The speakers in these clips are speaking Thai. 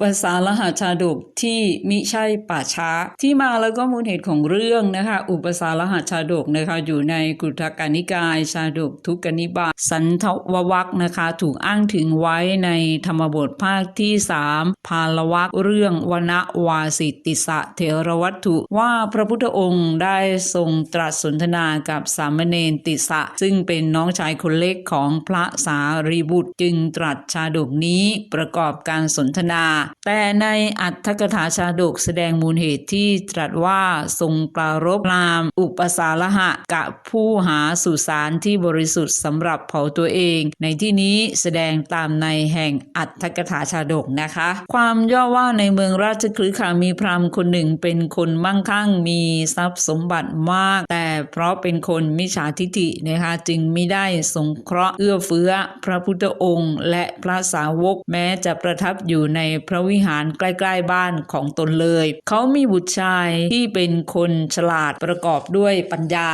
ปสารหาชาดกที่มิใช่ป่าช้า ที่มาแล้วก็มูลเหตุของเรื่องนะคะ อุปสารหาชาดกนะคะอยู่ในกุฏกานิกาย ชาดกทุกกนิบาตสันทววักนะคะ ถูกอ้างถึงไว้ในธรรมบทภาคที่สามพาลวักเรื่องวนวาสิติสะเทรวัตถุว่าพระพุทธองค์ได้ทรงตรัสสนทนากับสามเณรติสะ ซึ่งเป็นน้องชายคนเล็กของพระสารีบุตรจึงตรัสชาดกนี้ประกอบการสนทนาแต่ในอัตถกถาชาดกแสดงมูลเหตุที่ตรัสว่าทรงปรารบราม อุปสาระหะกะผู้หาสุสานที่บริสุทธิ์สำหรับเผาตัวเอง ในที่นี้แสดงตามในแห่งอัตถกถาชาดกนะคะ ความย่อว่าในเมืองราชคฤห์ค่ะมีพราหมณ์คนหนึ่งเป็นคนมั่งคั่งมีทรัพย์สมบัติมาก แต่เพราะเป็นคนมิจฉาทิฐินะคะจึงไม่ได้สงเคราะห์เอื้อเฟื้อพระพุทธองค์ และพระสาวกแม้จะประทับอยู่ในพระวิหารใกล้ๆบ้านของตนเลย เขามีบุตรชายที่เป็นคนฉลาดประกอบด้วยปัญญา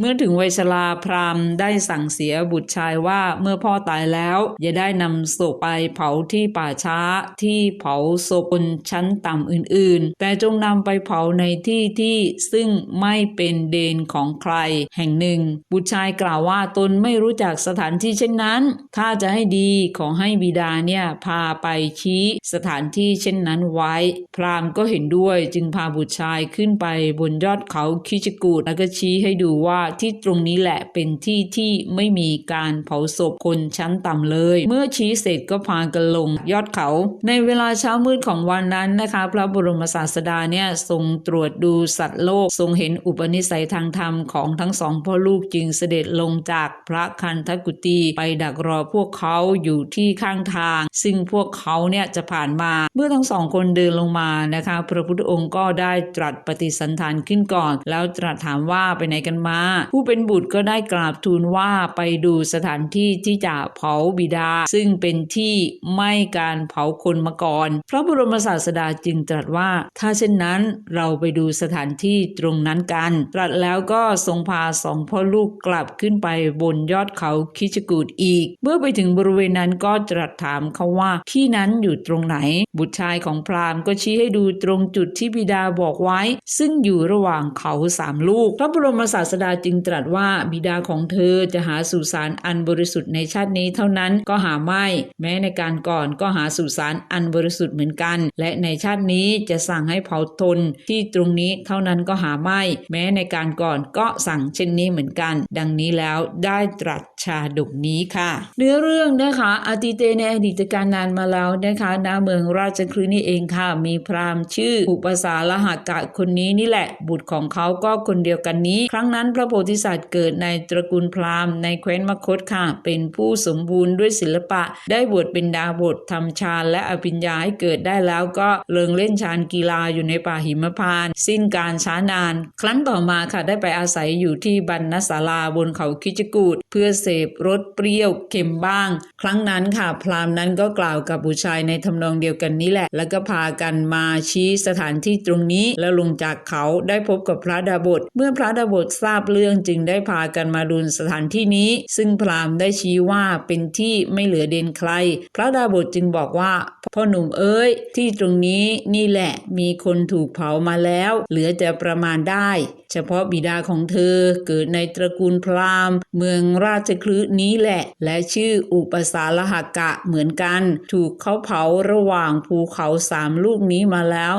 เมื่อถึงวัยชราพราหมณ์ได้สั่งเสียบุตรชายว่าเมื่อพ่อตายแล้ว อย่าได้นำศพไปเผาที่ป่าช้าที่เผาศพบนชั้นต่ำอื่นๆ แต่จงนำไปเผาในที่ที่ซึ่งไม่เป็นเดนของใครแห่งหนึ่ง บุตรชายกล่าวว่าตนไม่รู้จักสถานที่เช่นนั้น ถ้าจะให้ดีขอให้บิดาเนี่ยพาไปชี้สถานที่เช่นนั้นไว้ พราหมณ์ก็เห็นด้วยจึงพาบุตรชายขึ้นไปบนยอดเขาคิชกูดแล้วก็ชี้ให้ดูว่าที่ตรงนี้แหละเป็นที่ที่ไม่มีการเผาศพคนชั้นต่ำเลย เมื่อชี้เสร็จก็พากันลงยอดเขา ในเวลาเช้ามืดของวันนั้นนะคะ พระบรมศาสดาเนี่ยทรงตรวจดูสัตว์โลก ทรงเห็นอุปนิสัยทางธรรมของทั้งสองพ่อลูกจึงเสด็จลงจากพระคันธกุตีไปดักรอพวกเขาอยู่ที่ข้างทาง ซึ่งพวกเขาเนี่ยจะผ่านมาเมื่อทั้งสองคนเดินลงมานะคะ พระพุทธองค์ก็ได้ตรัสปฏิสันทานขึ้นก่อน แล้วตรัสถามว่าไปไหนกันมา ผู้เป็นบุตรก็ได้กราบทูลว่าไปดูสถานที่ที่จะเผาบิดา ซึ่งเป็นที่ไม่การเผาคนมาก่อน พระบรมศาสดาจึงตรัสว่า ถ้าเช่นนั้นเราไปดูสถานที่ตรงนั้นกัน ตรัสแล้วก็ทรงพาสองพ่อลูกกลับขึ้นไปบนยอดเขาคิชกูดอีก เมื่อไปถึงบริเวณนั้นก็ตรัสถามเขาว่าที่นั้นอยู่ตรงไหนบุตรชายของพราหมณ์ก็ชี้ให้ดูตรงจุดที่บิดาบอกไว้ ซึ่งอยู่ระหว่างเขาสามลูก พระบรมศาสดาจึงตรัสว่าบิดาของเธอจะหาสุสานอันบริสุทธิ์ในชาตินี้เท่านั้นก็หาไม่ แม้ในการก่อนก็หาสุสานอันบริสุทธิ์เหมือนกัน และในชาตินี้จะสั่งให้เผาทนที่ตรงนี้เท่านั้นก็หาไม่ แม้ในการก่อนก็สั่งเช่นนี้เหมือนกัน ดังนี้แล้วได้ตรัสชาดกนี้ค่ะ เนื้อเรื่องนะคะอติเตในอดีตการนานมาแล้วนะคะณเมืองราชคฤห์นี่เองค่ะ มีพราหมณ์ชื่ออุปสาลหากะคนนี้นี่แหละ บุตรของเขาก็คนเดียวกันนี้ ครั้งนั้นพระโพธิสัตว์เกิดในตระกูลพราหมณ์ในแคว้นมคตค่ะ เป็นผู้สมบูรณ์ด้วยศิลปะ ได้บวชเป็นดาบททำฌานและอภิญญาให้เกิดได้แล้วก็เลิงเล่นฌานกีฬาอยู่ในป่าหิมพานต์สิ้นการช้านาน ครั้งต่อมาค่ะได้ไปอาศัยอยู่ที่บรรณศาลาบนเขาคิจกูดเพื่อเสพรสเปรี้ยวเค็มบ้าง ครั้งนั้นค่ะพราหมณ์นั้นก็กล่าวกับบุชายในทำนองเดียวกันนี้แหละ แล้วก็พากันมาชี้สถานที่ตรงนี้ แล้วลงจากเขาได้พบกับพระดาบท เมื่อพระดาบททราบเรื่องจึงได้พากันมาดูสถานที่นี้ ซึ่งพราหมณ์ได้ชี้ว่าเป็นที่ไม่เหลือเด่นใคร พระดาบทจึงบอกว่า พ่อหนุ่มเอ้ย ที่ตรงนี้นี่แหละมีคนถูกเผามาแล้ว เหลือจะประมาณได้ เฉพาะบิดาของเธอเกิดในตระกูลพราหมณ์ เมืองราชคลึนี้แหละ และชื่ออุปสาลหกะเหมือนกัน ถูกเขาเผาระหว่างภูเขาสามลูกนี้มาแล้ว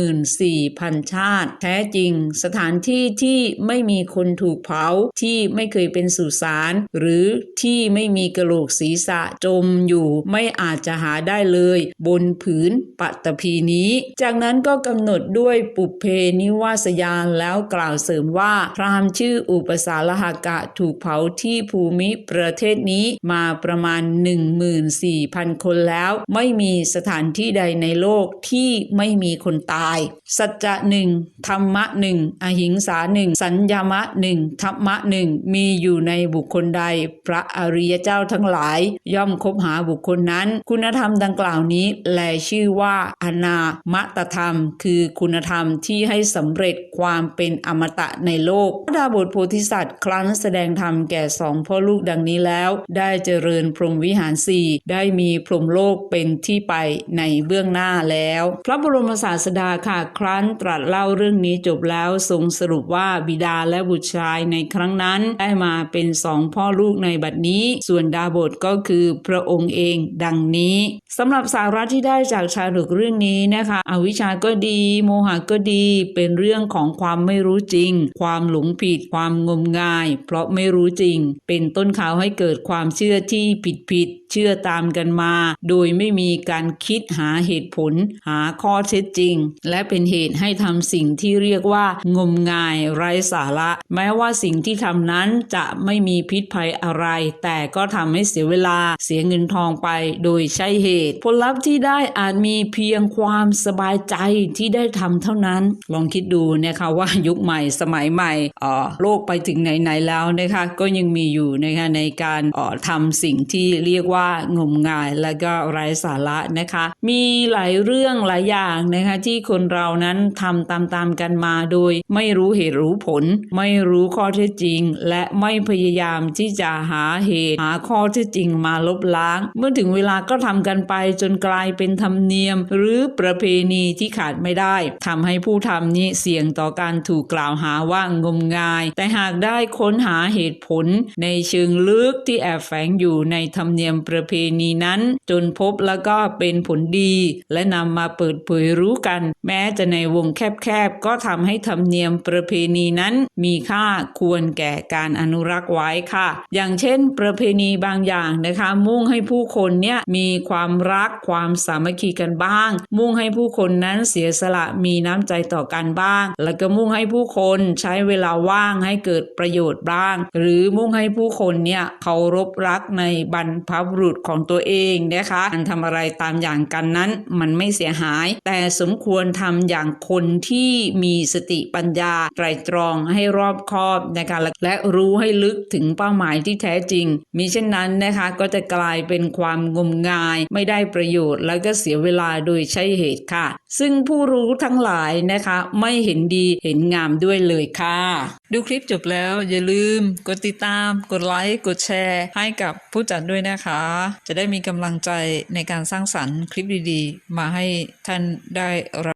14,000 ชาติ แท้จริง สถานที่ที่ไม่มีคนถูกเผาที่ไม่เคยเป็นสุสานหรือที่ไม่มีกระโหลกศีรษะจมอยู่ไม่อาจจะหาได้เลยบนผืนปัตตภีนี้ จากนั้นก็กำหนดด้วยปุเพนิวาสยานแล้วกล่าวเสริมว่า พราหมณ์ชื่ออุปสาลหกะถูกเผาที่ภูมิประเทศนี้มาประมาณ 14,000 คนแล้ว ไม่มีสถานที่ใดในโลกที่ไม่มีคนตาย สัจจะหนึ่งธรรมะหนึ่งอหิงสาหนึ่งสัญญามะหนึ่งธรรมะหนึ่งมีอยู่ในบุคคลใด พระอริยเจ้าทั้งหลาย ย่อมคบหาบุคคลนั้น คุณธรรมดังกล่าวนี้แลชื่อว่าอนามตธรรม คือคุณธรรมที่ให้สำเร็จความเป็นอมตะในโลกพระดาบทโพธิสัตว์ครั้นแสดงธรรมแก่สองพ่อลูกดังนี้แล้ว ได้เจริญพรหมวิหารสี่ได้มีพรหมโลกเป็นที่ไปในเบื้องหน้าแล้ว พระบรมศาสดาค่ะครั้นตรัสเล่าเรื่องนี้จบแล้วทรงสรุปว่าบิดาและบุตรชายในครั้งนั้นได้มาเป็นสองพ่อลูกในบัดนี้ ส่วนดาบทก็คือพระองค์เองดังนี้สำหรับสาระที่ได้จากชาดกเรื่องนี้นะคะ อวิชชาก็ดี โมหะก็ดี เป็นเรื่องของความไม่รู้จริง ความหลงผิด ความงมงาย เพราะไม่รู้จริง เป็นต้นข่าวให้เกิดความเชื่อที่ผิดผิดๆเชื่อตามกันมา โดยไม่มีการคิดหาเหตุผล หาข้อเท็จจริง และเป็นเหตุให้ทำสิ่งที่เรียกว่างมงาย ไร้สาระ แม้ว่าสิ่งที่ทำนั้นจะไม่มีพิษภัยอะไร แต่ก็ทำให้เสียเวลา เสียเงินทองไป โดยใช่เหตุผลลัพธ์ที่ได้อาจมีเพียงความสบายใจที่ได้ทำเท่านั้น ลองคิดดูนะคะว่ายุคใหม่สมัยใหม่เอ่อโลกไปถึงไหนๆแล้วนะคะก็ยังมีอยู่นะคะในการเอ่อทำสิ่งที่เรียกว่างมงายและก็ไร้สาระนะคะ มีหลายเรื่องหลายอย่างนะคะที่คนเรานั้นทำตามๆกันมาโดย ไม่รู้เหตุรู้ผล ไม่รู้ข้อเท็จจริง และไม่พยายามที่จะหาเหตุหาข้อเท็จจริงมาลบล้าง เมื่อถึงเวลาก็ทำกันไปจนกลายเป็นธรรมเนียม หรือประเพณีที่ขาดไม่ได้ทำให้ผู้ทำนี้เสี่ยงต่อการถูกกล่าวหาว่างมงาย แต่หากได้ค้นหาเหตุผลในเชิงลึกที่แอบแฝงอยู่ในธรรมเนียมประเพณีนั้น จนพบแล้วก็เป็นผลดี และนำมาเปิดเผยรู้กัน แม้จะในวงแคบๆ ก็ทำให้ธรรมเนียมประเพณีนั้นมีค่าควรแก่การอนุรักษ์ไว้ค่ะ อย่างเช่น ประเพณีบางอย่างนะคะ มุ่งให้ผู้คนเนี่ยมีความรักความสามัคคีกันบ้าง มุ่งให้ผู้คนนั้นเสียสละมีน้ำใจต่อกันบ้าง แล้วก็มุ่งให้ผู้คนใช้เวลาว่างให้เกิดประโยชน์บ้าง หรือมุ่งให้ผู้คนเนี่ยเคารพรักในบรรพบุรุษของตัวเองนะคะการทำอะไรตามอย่างกันนั้นมันไม่เสียหาย แต่สมควรทำอย่างคนที่มีสติปัญญาไตรตรองให้รอบคอบนะคะและและรู้ให้ลึกถึงเป้าหมายที่แท้จริง มีเช่นนั้นนะคะก็จะกลายเป็นความงมงายไม่ได้ประโยชน์แล้วก็เสียเวลาโดยใช่เหตุค่ะ ซึ่งผู้รู้ทั้งหลายนะคะ ไม่เห็นดีเห็นงามด้วยเลยค่ะ ดูคลิปจบแล้วอย่าลืม กดติดตาม กดไลค์ กดแชร์ ให้กับผู้จัดด้วยนะคะ จะได้มีกำลังใจในการสร้างสรรค์คลิปดีๆ มาให้ท่านได้รับ